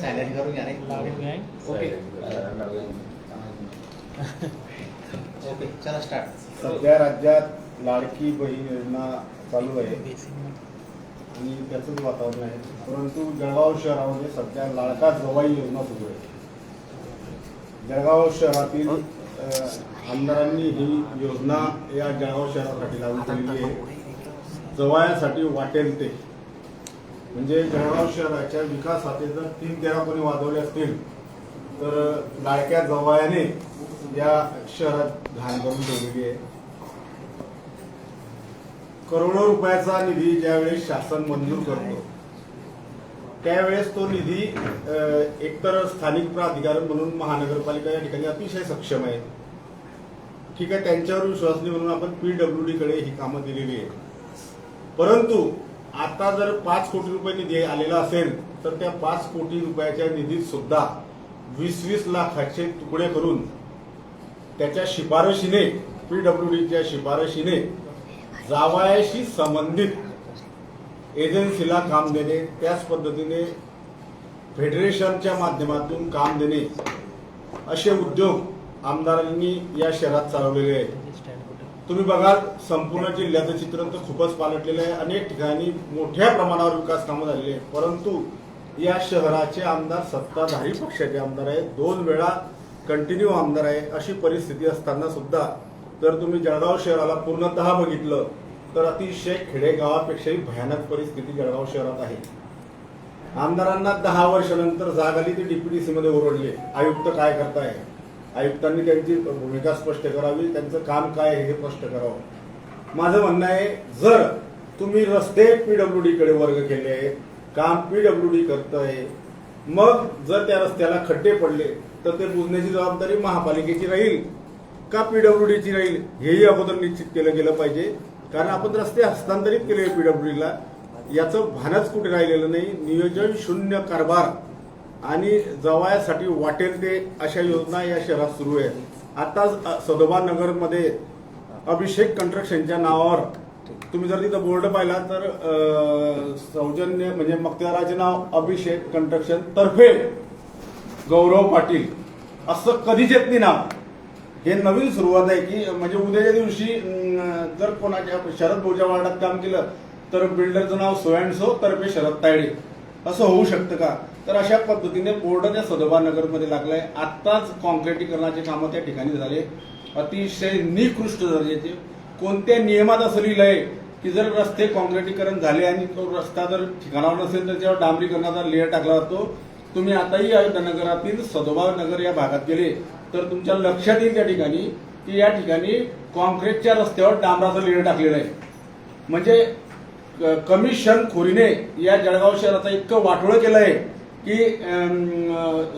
Silent करून घ्या okay okay चला स्टार्ट सध्या राज्यात लाडकी बहीण योजना चालू आहे. आणि त्याचंच वातावरण आहे. परंतु जळगाव शहरामध्ये सध्या लाडका जवाई योजना सुरू आहे. जळगाव शहरातील आमदारांनी ही योजना या जळगाव शहरासाठी लागू केलेली आहे. जवायासाठी वाटेल ते. म्हणजे जळगाव शहराच्या विकासाचे जर तीन तेरा कोणी वाजवले असतील तर लाडक्या जवायाने या शहरात घाण करून ठेवलेली आहे. करोडो रुपयाचा निधी ज्यावेळेस शासन मंजूर करतो त्यावेळेस तो निधी एकतर स्थानिक प्राधिकरण म्हणून महानगरपालिका या ठिकाणी अतिशय सक्षम आहे. ठीक आहे त्यांच्यावर विश्वासनी म्हणून आपण पीडब्ल्यू कडे ही कामं दिलेली आहे परंतु आता जर पाच कोटी रुपये निधी आलेला असेल तर त्या पाच कोटी रुपयाच्या निधीत सुद्धा वीस वीस लाखाचे तुकडे करून त्याच्या शिफारशीने पीडब्ल्यूडीच्या शिफारशीने जावायाशी संबंधित एजन्सीला काम देणे त्याच पद्धतीने फेडरेशनच्या माध्यमातून काम देणे असे उद्योग आमदारांनी या शहरात चालवलेले आहेत. तुम्ही बघाल संपूर्ण जिल्ह्याचं चित्रण तर खूपच पालटलेलं आहे. अनेक ठिकाणी मोठ्या प्रमाणावर विकास कामं झालेली आहेत. परंतु या शहराचे आमदार सत्ताधारी पक्षाचे आमदार आहेत. दोन वेळा कंटिन्यू आमदार आहे अशी परिस्थिती असताना सुद्धा जर तुम्ही जळगाव शहराला पूर्णतः बघितलं तर अतिशय खेडेगावापेक्षाही भयानक परिस्थिती जळगाव शहरात आहे. आमदारांना दहा वर्षानंतर जाग आली ती डीपीडीसी मध्ये ओरडले. आयुक्त काय करताय? आयुक्तांनी त्यांची भूमिका स्पष्ट करावी त्यांचं काम काय आहे हे स्पष्ट करावं. माझं म्हणणं आहे जर तुम्ही रस्ते पीडब्ल्यूडी डीकडे वर्ग केले काम पीडब्ल्यूडी करतंय मग जर त्या रस्त्याला खड्डे पडले तर ते बुजण्याची जबाबदारी महापालिकेची राहील का पीडब्ल्यूडीची राहील? हेही अगोदर निश्चित केलं गेलं पाहिजे. कारण आपण रस्ते हस्तांतरित केले पीडब्ल्यूडीला याचं भानच कुठे राहिलेलं नाही. नियोजन शून्य कारभार. आणि जवायासाठी वाटेल ते अशा योजना या शहरात सुरू आहेत. आताच सदोबा नगरमध्ये अभिषेक कंस्ट्रक्शनच्या नावावर तुम्ही जर तिथं बोर्ड पाहिला तर सौजन्य म्हणजे मक्तेदाराचे नाव अभिषेक कंस्ट्रक्शन तर्फे गौरव पाटील. असं कधीच येत नाही नाव. हे नवीन सुरुवात आहे की म्हणजे उद्याच्या दिवशी जर कोणाच्या शरद भाऊच्या वार्डात काम केलं तर बिल्डरचं नाव सो अँड सो तर्फे शरद तायडे. असं होऊ शकतं का? तर अशा पद्धतीने बोर्ड त्या सदोबा नगरमध्ये लागलाय. आत्ताच कॉन्क्रिटीकरणाचे कामं त्या ठिकाणी झाले. अतिशय निकृष्ट दर्जाचे कोणत्या नियमात असं लिहिलंय की जर रस्ते कॉन्क्रिटीकरण झाले आणि तो रस्ता जर ठिकाणावर नसेल तर त्यावर डांबरीकरणाचा लेअर टाकला जातो. तुम्ही आताही अयोध्या नगरातील सदोबा नगर या भागात गेले तर तुमच्या लक्षात येईल त्या ठिकाणी की या ठिकाणी कॉन्क्रीटच्या रस्त्यावर डांबराचं लेअर टाकलेलं आहे. म्हणजे क- कमिशन खोरीने या जळगाव शहराचा इतकं वाटोळं केलं आहे की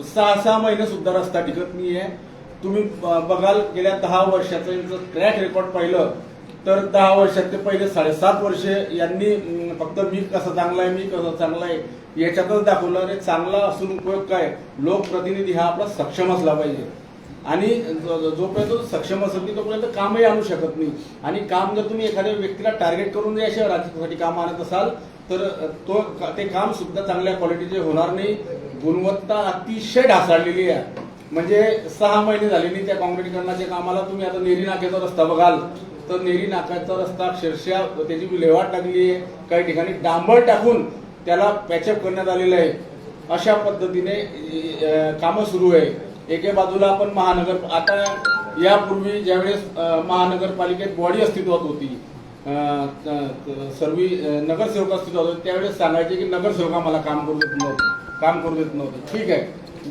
सहा सहा महिने सुद्धा रस्ता टिकत नाही आहे तुम्ही ब- बघाल गेल्या दहा वर्षाचं यांचं ट्रॅक रेकॉर्ड पाहिलं तर दहा वर्षात ते पहिले साडेसात वर्ष यांनी फक्त मी कसं चांगला आहे मी कसं चांगला आहे याच्यातच दाखवलं. अरे चांगला असून उपयोग काय? लोकप्रतिनिधी हा आपला सक्षम असला पाहिजे. आणि जोपर्यंत तो सक्षम असेल नाही तोपर्यंत कामही आणू शकत नाही. आणि काम जर तुम्ही एखाद्या व्यक्तीला टार्गेट करून या शहरासाठी काम आणत असाल तर तो ते काम सुद्धा चांगल्या क्वालिटीचे होणार नाही. गुणवत्ता अतिशय ढासळलेली आहे. म्हणजे सहा महिने झाले नाही त्या काँक्रीटीकरणाच्या कामाला. तुम्ही आता नेरी नाक्याचा रस्ता बघाल. तर नेरी नाक्याचा रस्ता अक्षरशः त्याची विल्हेवाट लागली आहे. काही ठिकाणी डांबर टाकून त्याला पॅचअप करण्यात आलेलं आहे. अशा पद्धतीने कामं सुरू आहे. एके बाजूला आपण महानगर आता यापूर्वी ज्यावेळेस महानगरपालिकेत बॉडी अस्तित्वात होती सर्व नगरसेवक असतील होते त्यावेळेस सांगायचे की नगरसेवक आम्हाला काम करू देत नव्हते काम करू देत नव्हते. ठीक आहे.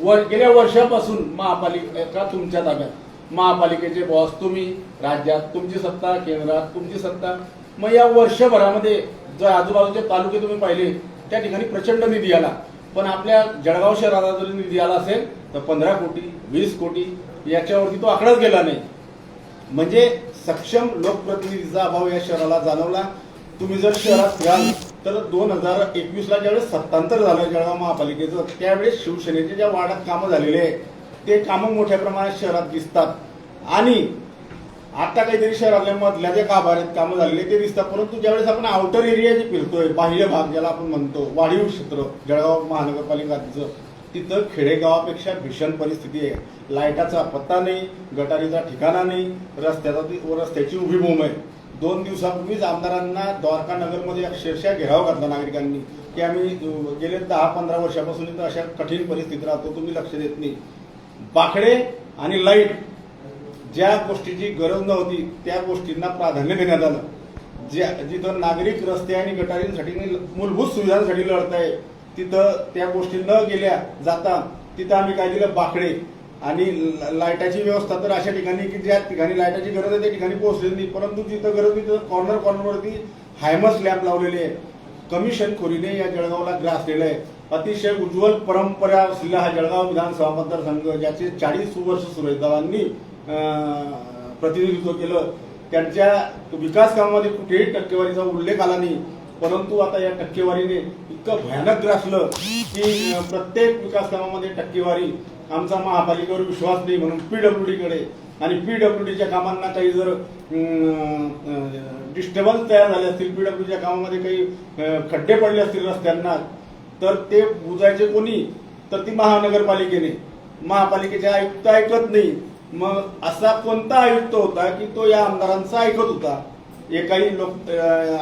वर गेल्या वर्षापासून महापालिका तुमच्या ताब्यात महापालिकेचे बॉस तुम्ही राज्यात तुमची सत्ता केंद्रात तुमची सत्ता. मग या वर्षभरामध्ये जर आजूबाजूचे तालुके तुम्ही पाहिले त्या ठिकाणी प्रचंड निधी आला. पण आपल्या जळगाव शहराला जर निधी आला असेल तर पंधरा कोटी वीस कोटी याच्यावरती तो आकडाच गेला नाही. म्हणजे सक्षम लोकप्रतिनिधीचा अभाव या शहराला जाणवला. तुम्ही जर शहरात फिराल तर दोन हजार एकवीस ला ज्यावेळेस सत्तांतर झालं जळगाव महापालिकेचं त्यावेळेस शिवसेनेचे ज्या वार्डात कामं झालेले आहेत ते कामं मोठ्या प्रमाणात शहरात दिसतात. आणि आता काहीतरी शहरातल्या मधल्या जे आहेत कामं झालेले ते दिसतात. परंतु ज्यावेळेस आपण आउटर एरिया जे फिरतोय बाह्य भाग ज्याला आपण म्हणतो वाढीव क्षेत्र जळगाव महानगरपालिकाचं तिथं खेडेगावापेक्षा भीषण परिस्थिती आहे. लाईटाचा पत्ता नाही गटारीचा ठिकाणा नाही रस्त्याचा व रस्त्याची उभी बोंब आहे. दोन दिवसापूर्वीच आमदारांना द्वारका नगरमध्ये अक्षरशः घेराव घातला नागरिकांनी की आम्ही गेले दहा पंधरा वर्षापासून इथं अशा कठीण परिस्थितीत राहतो तुम्ही लक्ष देत नाही. बाकडे आणि लाइट ज्या गोष्टीची गरज नव्हती त्या गोष्टींना प्राधान्य देण्यात आलं. ज्या जिथं नागरिक रस्ते आणि गटारींसाठी मूलभूत सुविधांसाठी लढत आहे तिथं त्या गोष्टी न गेल्या जाता तिथं आम्ही काय दिलं? बाकडे. आणि ल- लाईटाची व्यवस्था तर अशा ठिकाणी की ज्या ठिकाणी लाईटाची गरज आहे त्या ठिकाणी पोहोचलेली नाही. परंतु जिथं गरज नाही तिथं कॉर्नर कॉर्नरवरती हायमस लॅम्प लावलेले आहे. कमिशन खोरीने या जळगावला ग्रासलेलं आहे. अतिशय उज्ज्वल परंपरा असलेला हा जळगाव विधानसभा मतदारसंघ ज्याचे चाळीस वर्ष सुरेशदावांनी प्रतिनिधित्व केलं. त्यांच्या विकास कामामध्ये कुठेही टक्केवारीचा उल्लेख आला नाही. परंतु आता या टक्केवारीने इतकं भयानक ग्रासलं की प्रत्येक विकास कामामध्ये टक्केवारी आमचा महापालिकेवर विश्वास नाही म्हणून पीडब्ल्यूडी डीकडे आणि पीडब्ल्यूडीच्या कामांना काही जर डिस्टर्बन्स तयार झाले असतील पीडब्ल्यूडीच्या कामामध्ये काही खड्डे पडले असतील रस्त्यांना तर ते बुजायचे कोणी? तर ती महानगरपालिकेने. महापालिकेचे आयुक्त ऐकत नाही. मग असा कोणता आयुक्त होता की तो या आमदारांचा ऐकत होता? एकाही लोक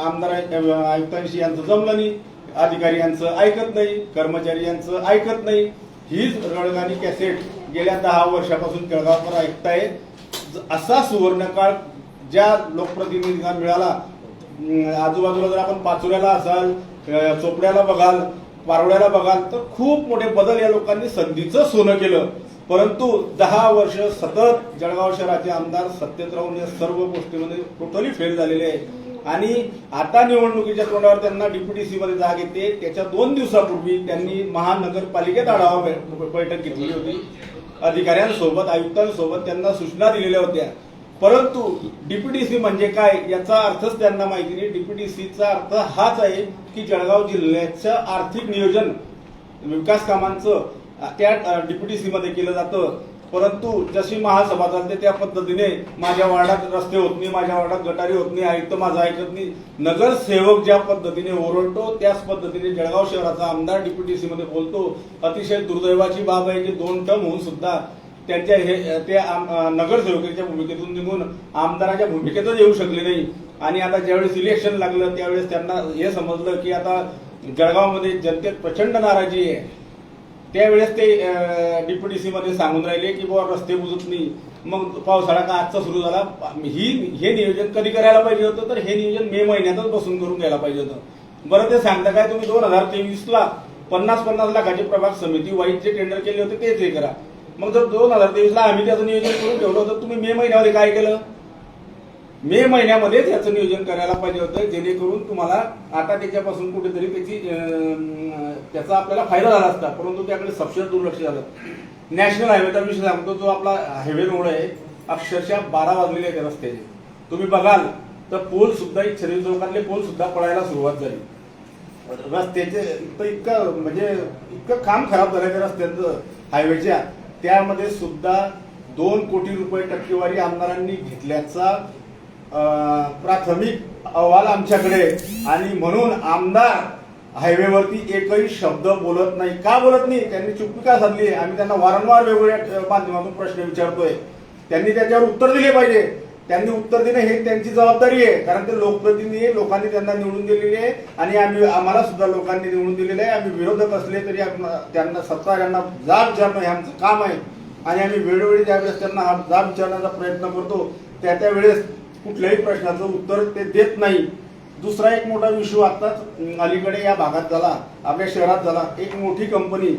आमदार आयुक्तांशी यांचं जमलं नाही अधिकारी यांचं ऐकत नाही कर्मचारी यांचं ऐकत नाही. हीच रडगाणी कॅसेट गेल्या दहा वर्षापासून केळगावकर ऐकताय ज- असा सुवर्णकाळ ज्या लोकप्रतिनिधींना मिळाला आजूबाजूला जर आपण पाचोऱ्याला असाल चोपड्याला बघाल पारोळ्याला बघाल तर खूप मोठे बदल या लोकांनी संधीचं सोनं केलं. परंतु दहा वर्ष सतत जळगाव शहराचे आमदार सत्तेत राहून या सर्व गोष्टीमध्ये टोटली फेल झालेले आहे. आणि आता निवडणुकीच्या तोंडावर त्यांना डीपीटीसी मध्ये जाग येते. त्याच्या दोन दिवसापूर्वी त्यांनी महानगरपालिकेत आढावा बैठक घेतली होती. अधिकाऱ्यांसोबत आयुक्तांसोबत त्यांना सूचना दिलेल्या होत्या. परंतु डीपीटीसी म्हणजे काय याचा अर्थच त्यांना माहिती नाही. डीपीटीसीचा अर्थ हाच आहे की जळगाव जिल्ह्याचं आर्थिक नियोजन विकास कामांचं त्या डिप्युटी सीमध्ये केलं जातं. परंतु जशी महासभा चालते त्या पद्धतीने माझ्या वार्डात रस्ते होत नाही माझ्या वार्डात गटारी होत नाही आयुक्त माझा ऐकत नाही. नगरसेवक ज्या पद्धतीने ओरडतो त्याच पद्धतीने जळगाव शहराचा आमदार डीपीटीसी मध्ये बोलतो. अतिशय दुर्दैवाची बाब आहे की दोन टर्म होऊन सुद्धा त्यांच्या हे ते आम- नगरसेवकाच्या भूमिकेतून निघून आमदाराच्या भूमिकेतच येऊ शकले नाही. आणि आता ज्यावेळेस इलेक्शन लागलं त्यावेळेस त्यांना हे समजलं की आता जळगावमध्ये जनतेत प्रचंड नाराजी आहे. त्यावेळेस ते डीपीडीसी मध्ये सांगून राहिले की बाबा रस्ते बुजत नाही. मग पावसाळा का आजचा सुरू झाला? ही हे नियोजन कधी करायला पाहिजे होतं? तर हे नियोजन मे महिन्यातच बसून करून घ्यायला पाहिजे होतं. बरं ते सांगता काय तुम्ही? दोन हजार तेवीस ला पन्नास पन्नास लाखाचे प्रभाग समिती वाईटचे टेंडर केले होते तेच हे करा. मग जर दोन हजार तेवीस ला आम्ही त्याचं नियोजन करून ठेवलं होतं तुम्ही मे महिन्यामध्ये काय केलं? मे महिन्यामध्येच याचं नियोजन करायला पाहिजे होतं जेणेकरून तुम्हाला आता त्याच्यापासून कुठेतरी त्याची त्याचा आपल्याला फायदा झाला असता परंतु त्याकडे सपशेल दुर्लक्ष झालं. नॅशनल हायवेचा विषय सांगतो जो आपला हायवे रोड आहे अक्षरशः बारा वाजलेले आहेत रस्त्याचे. तुम्ही बघाल तर पोल सुद्धा शरीर चौकातले पोल सुद्धा पडायला सुरुवात झाली. रस्त्याचे इतकं इतकं म्हणजे इतकं काम खराब झालं त्या रस्त्यांचं हायवेच्या. त्यामध्ये सुद्धा दोन कोटी रुपये टक्केवारी आमदारांनी घेतल्याचा प्राथमिक अहवाल आमच्याकडे. आणि म्हणून आमदार हायवेवरती एकही शब्द बोलत नाही. का बोलत नाही? त्यांनी चुकी का साधली? आहे? आम्ही त्यांना वारंवार वेगवेगळ्या माध्यमातून प्रश्न विचारतोय. त्यांनी त्याच्यावर उत्तर दिले पाहिजे. त्यांनी उत्तर देणं हे त्यांची जबाबदारी आहे. कारण ते लोकप्रतिनिधी लोकांनी त्यांना निवडून दिलेली आहे. आणि आम्ही आम्हाला सुद्धा लोकांनी निवडून दिलेले आहे. आम्ही विरोधक असले तरी त्यांना सत्ता यांना जाब विचारणं हे आमचं काम आहे. आणि आम्ही वेळोवेळी ज्यावेळेस त्यांना हा जाब विचारण्याचा प्रयत्न करतो त्या त्या वेळेस कुठल्याही प्रश्नाचं उत्तर ते देत नाही. दुसरा एक मोठा इश्यू आताच अलीकडे या भागात झाला आपल्या शहरात झाला. एक मोठी कंपनी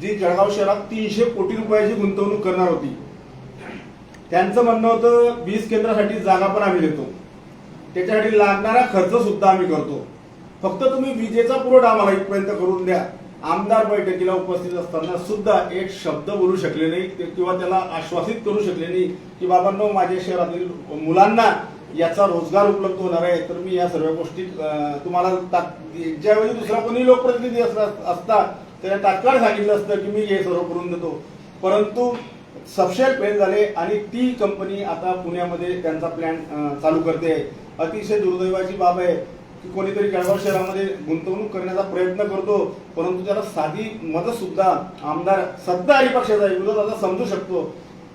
जी जळगाव शहरात तीनशे कोटी रुपयाची गुंतवणूक करणार होती. त्यांचं म्हणणं होतं वीज केंद्रासाठी जागा पण आम्ही देतो. त्याच्यासाठी लागणारा खर्च सुद्धा आम्ही करतो. फक्त तुम्ही विजेचा पुरवठा आम्हाला इथपर्यंत करून द्या. आमदार बैठकीला उपस्थित असताना सुद्धा एक शब्द बोलू शकले नाही किंवा त्याला आश्वासित करू शकले नाही की बाबांनो माझ्या शहरातील मुलांना याचा रोजगार उपलब्ध होणार आहे. तर मी या सर्व गोष्टी तुम्हाला ज्यावेळी दुसरा कोणी लोकप्रतिनिधी असता त्याला तात्काळ सांगितलं असतं की मी हे सर्व करून देतो. परंतु सबशेल फेल झाले आणि ती कंपनी आता पुण्यामध्ये त्यांचा प्लॅन चालू करते. आहे अतिशय दुर्दैवाची बाब आहे. की कोणीतरी जळगाव शहरामध्ये गुंतवणूक करण्याचा प्रयत्न करतो परंतु त्याला साधी मदत सुद्धा आमदार सत्ताधारी पक्षाचा आहे, विरोधाचा समजू शकतो.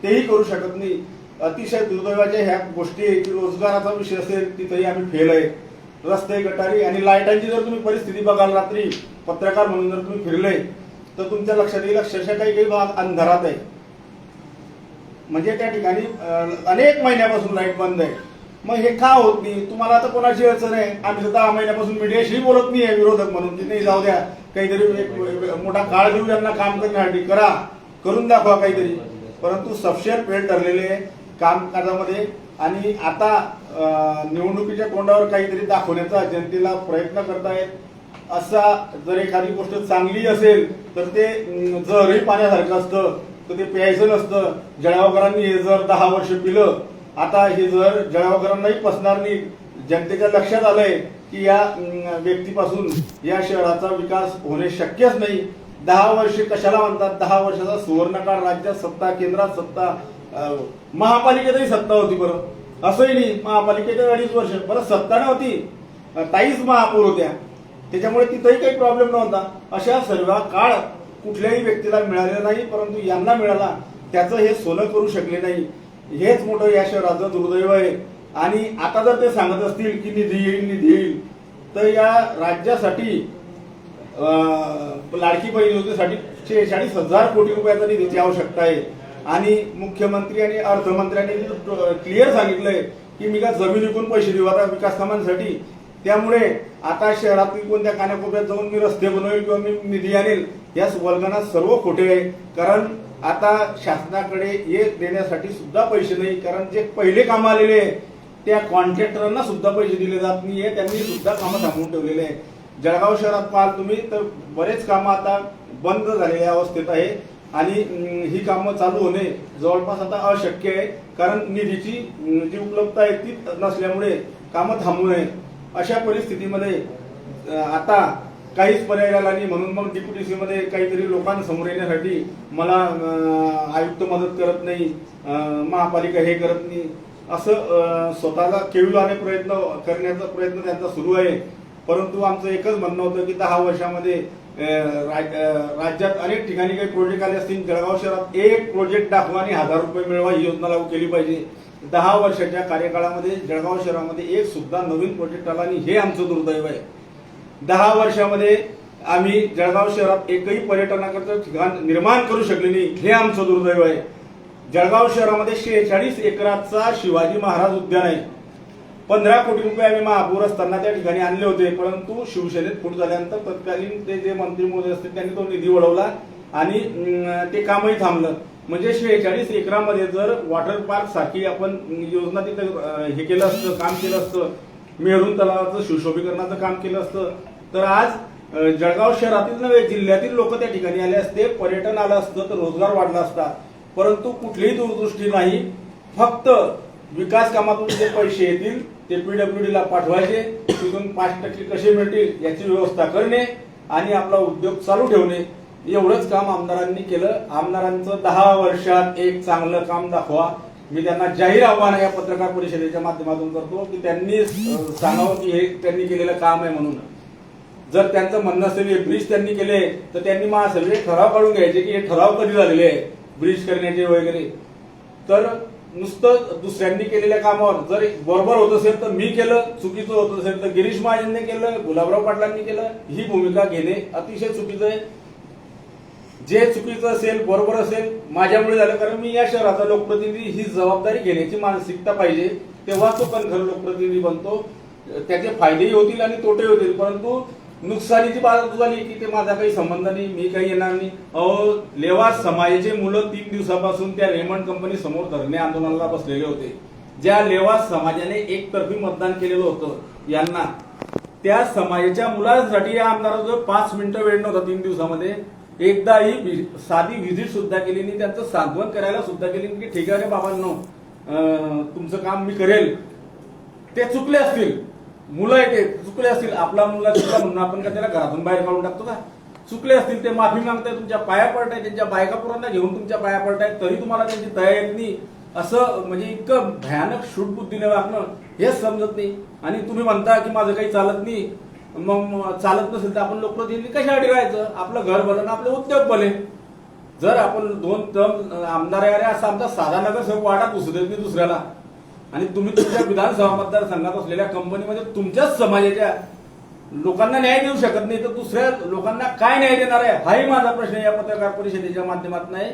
तेही करू शकत नाही. अतिशय दुर्दैवाच्या ह्या गोष्टी की रोजगाराचा विषय असेल तिथेही आम्ही फेल आहे. रस्ते गटारी आणि लाईटांची जर तुम्ही परिस्थिती बघाल रात्री पत्रकार म्हणून जर तुम्ही फिरले तर तुमच्या लक्षात येईल अक्षरशः काही काही भाग अंधारात आहे. म्हणजे त्या ठिकाणी अनेक महिन्यापासून लाइट बंद आहे. मग हे का होत नाही? तुम्हाला आता कोणाची अडचण आहे? आम्ही तर दहा महिन्यापासून मीडियाशी बोलत नाही आहे विरोधक म्हणून. की नाही जाऊ द्या. काहीतरी एक मोठा काळ देऊ त्यांना काम करण्यासाठी. करा. करून दाखवा काहीतरी. परंतु सफशेअर पेड ठरलेले आहे कामकाजामध्ये आणि आता निवडणुकीच्या तोंडावर काहीतरी दाखवण्याचा जनतेला प्रयत्न करतायत. असा जर एखादी गोष्ट चांगली असेल तर ते जरही पाण्यासारखं असतं. तर ते प्यायचं नसतं. जळगावकरांनी हे जर दहा वर्ष पिलं आता हे जर जळगावकरांनाही पसणार नाही जनतेच्या लक्षात आलंय की या व्यक्तीपासून या शहराचा विकास होणे शक्यच नाही दहा वर्षे कशाला म्हणतात? दहा वर्षाचा सुवर्णकाळ राज्यात सत्ता केंद्रात सत्ता महापालिकेतही सत्ता होती बरं. असंही नाही महापालिकेत अडीच वर्ष. बरं सत्ता नव्हती. ताईच महापौर होत्या. त्याच्यामुळे तिथंही काही प्रॉब्लेम नव्हता. अशा सर्व काळ कुठल्याही व्यक्तीला मिळालेला नाही परंतु यांना मिळाला. त्याचं हे सोनं करू शकले नाही. हेच मोठं या शहराचं दुर्दैव आहे. आणि आता जर ते सांगत असतील की निधी येईल निधी येईल तर या राज्यासाठी लाडकी बहीण योजनेसाठी शेहेचाळीस हजार कोटी रुपयाचा निधीची आवश्यकता आहे. आणि मुख्यमंत्री आणि अर्थमंत्र्यांनी क्लिअर सांगितलंय की मी का जमीन विकून पैसे देऊ आता विकास कामांसाठी. त्यामुळे आता शहरातील कोणत्या कानाकोपऱ्यात जाऊन मी रस्ते बनवेल किंवा मी निधी आणेल या वल्गना सर्व खोटे आहे. कारण आता शासनाकडे ये देण्यासाठी सुद्धा पैसे नाही कारण जे पहिले काम आलेले आहे त्या कॉन्ट्रॅक्टरांना सुद्धा पैसे दिले जात नाहीये त्यांनी सुद्धा कामं थांबवून ठेवलेले आहे जळगाव शहरात पाहाल तुम्ही तर बरेच कामं आता बंद झालेल्या अवस्थेत आहे आणि ही कामं चालू होणे जवळपास आता अशक्य आहे कारण निधीची जी उपलब्धता आहे ती नसल्यामुळे कामं थांबू नये. अशा परिस्थितीमध्ये आता काहीच पर्याय राहिला नाही. म्हणून मग डिप्युटी मध्ये काहीतरी लोकांसमोर येण्यासाठी मला आयुक्त मदत करत नाही महापालिका हे करत नाही. असं स्वतःला केविलाने प्रयत्न करण्याचा प्रयत्न त्यांचा सुरू आहे. परंतु आमचं एकच म्हणणं होतं की दहा वर्षामध्ये राज- राज्यात अनेक ठिकाणी काही प्रोजेक्ट आले असतील जळगाव शहरात एक प्रोजेक्ट दाखवा आणि हजार रुपये मिळवा ही योजना लागू केली पाहिजे. दहा वर्षाच्या कार्यकाळामध्ये जळगाव शहरामध्ये एक सुद्धा नवीन प्रोजेक्ट आला आणि हे आमचं दुर्दैव आहे. दहा वर्षामध्ये आम्ही जळगाव शहरात एकही पर्यटनाकरता ठिकाण निर्माण करू शकले नाही हे आमचं दुर्दैव आहे. जळगाव शहरामध्ये शेहेचाळीस एकराचा शिवाजी महाराज उद्यान आहे. पंधरा कोटी रुपये आम्ही महापौर असताना त्या ठिकाणी आणले होते परंतु शिवसेनेत फूट झाल्यानंतर तत्कालीन ते जे मंत्री महोदय असतील त्यांनी तो निधी वळवला आणि ते कामही थांबलं. म्हणजे शेहेचाळीस एकरामध्ये जर वॉटर पार्क सारखी आपण योजना तिथे हे केलं असतं काम केलं असतं मेहरून तलावाचं सुशोभीकरणाचं काम केलं असतं तर आज जळगाव शहरातील नव्हे जिल्ह्यातील लोक त्या ठिकाणी आले असते. पर्यटन आलं असतं तर रोजगार वाढला असता. परंतु कुठलीही दूरदृष्टी नाही. फक्त विकास कामातून जे पैसे येतील ते पीडब्ल्यूडीला पाठवायचे. तिथून पाच टक्के कसे मिळतील याची व्यवस्था करणे आणि आपला उद्योग चालू ठेवणे. एवढंच काम आमदारांनी केलं. आमदारांचं दहा वर्षात एक चांगलं काम दाखवा. मी त्यांना जाहीर आव्हान या पत्रकार परिषदेच्या माध्यमातून करतो की त्यांनी सांगावं की हे त्यांनी केलेलं काम आहे म्हणून. जर त्यांचं म्हणणं असेल हे ब्रिज त्यांनी केले तर त्यांनी महासभेत ठराव काढून घ्यायचे की हे ठराव कधी झालेले आहे? ब्रिज करण्याचे वगैरे. तर नुसतं दुसऱ्यांनी केलेल्या कामावर जर बरोबर होत असेल तर मी केलं चुकीचं होत असेल तर गिरीश महाजनने केलं गुलाबराव पाटलांनी केलं ही भूमिका घेणे अतिशय चुकीचं आहे. जे चुकीचं असेल बरोबर असेल माझ्यामुळे झालं कारण मी या शहराचा लोकप्रतिनिधी ही जबाबदारी घेण्याची मानसिकता पाहिजे. तेव्हा तो पण खरं लोकप्रतिनिधी बनतो. त्याचे फायदेही होतील आणि तोटेही होतील परंतु नुकसानीची बाजू झाली की ते माझा काही संबंध नाही मी काही येणार नाही. अहो लेवास समाजाचे मुलं तीन दिवसापासून त्या रेमंड कंपनी समोर धरणे आंदोलनाला बसलेले होते. ज्या लेवा समाजाने एकतर्फी मतदान केलेलं होतं यांना. त्या समाजाच्या मुलांसाठी या आमदाराजवळ पाच मिनिटं वेळ नव्हता तीन दिवसामध्ये एकदाही वि- साधी व्हिजिट सुद्धा केली नाही त्यांचं सांत्वन करायला सुद्धा केली की ठीक आहे रे बाबांनो तुमचं काम मी करेल. ते चुकले असतील. मुलं आहे ते चुकले असतील आपला मुलगा चुकला म्हणून आपण का त्याला घरातून बाहेर काढून टाकतो का? चुकले असतील ते माफी मागताय तुमच्या पाया पडताय त्यांच्या बायका पोरांना घेऊन तुमच्या पाया पडताय तरी तुम्हाला त्यांची दया येत नाही. असं म्हणजे इतकं भयानक शूट बुद्धीने वागणं हेच समजत नाही. आणि तुम्ही म्हणता की माझं काही चालत नाही. मग चालत नसेल तर आपण लोकप्रतिनिधी कशासाठी राहायचं? आपलं घर भलं ना आपले उद्योग भले. जर आपण दोन टर्म आमदार आहे अरे असं आमचा साधा नगरसेवक वाटा घुसू दुसऱ्याला. आणि तुम्ही तुमच्या विधानसभा मतदारसंघात असलेल्या कंपनीमध्ये तुमच्याच समाजाच्या लोकांना न्याय देऊ शकत नाही तर दुसऱ्या लोकांना काय न्याय देणार आहे? हाही माझा प्रश्न या पत्रकार परिषदेच्या माध्यमातून आहे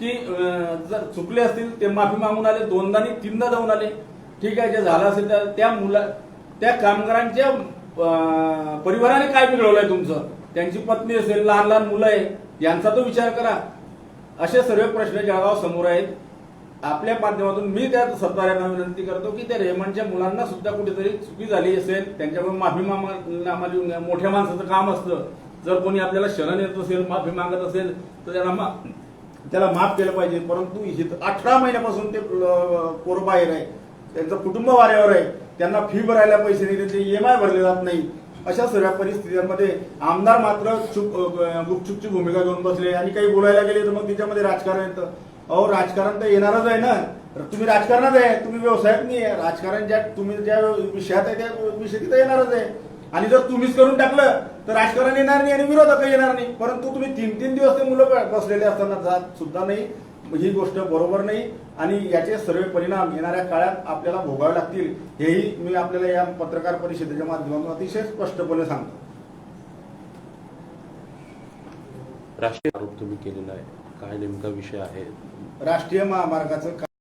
की जर चुकले असतील ते माफी मागून आले दोनदा आणि तीनदा जाऊन आले. ठीक आहे जे झालं असेल तर त्या मुला त्या कामगारांच्या परिवाराने काय बिघडवलंय तुमचं? त्यांची पत्नी असेल लहान लहान मुलं आहे यांचा तो विचार करा. असे सर्व प्रश्न जळगाव समोर आहेत. आपल्या माध्यमातून मी त्या सरदारांना विनंती करतो की त्या रेमंडच्या मुलांना सुद्धा कुठेतरी चुकी झाली असेल त्यांच्याकडून माफी मामा मोठ्या माणसाचं काम असतं. जर कोणी आपल्याला शरण येत असेल माफी मागत असेल तर त्याला मा त्याला माफ केलं पाहिजे. परंतु इथं अठरा महिन्यापासून ते अं, पोरं बाहेर आहे. त्यांचं कुटुंब वाऱ्यावर आहे. त्यांना फी भरायला पैसे नाही त्यांचे ईएमआय भरले जात नाही. अशा सर्व परिस्थितीमध्ये आमदार मात्र चुप गुपचुपची भूमिका घेऊन बसले आणि काही बोलायला गेले तर मग तिच्यामध्ये राजकारण येतं. अहो राजकारण तर येणारच आहे ना. तुम्ही राजकारणात आहे तुम्ही व्यवसायात नाही आहे. राजकारण ज्या तुम्ही ज्या विषयात आहे त्या विषय तिथं येणारच आहे. आणि जर तुम्हीच करून टाकलं तर राजकारण येणार नाही आणि विरोधक येणार नाही. परंतु तुम्ही तीन तीन दिवस ते मुलं बसलेले असताना जात सुद्धा नाही. ही गोष्ट बरोबर नाही. आणि याचे सर्व परिणाम येणाऱ्या काळात आपल्याला भोगावे लागतील. हेही मी आपल्याला या पत्रकार परिषदेच्या माध्यमातून अतिशय स्पष्टपणे सांगतो. राष्ट्रीय आरोप तुम्ही केलेला आहे. काय नेमका विषय आहे? राष्ट्रीय महामार्गाचं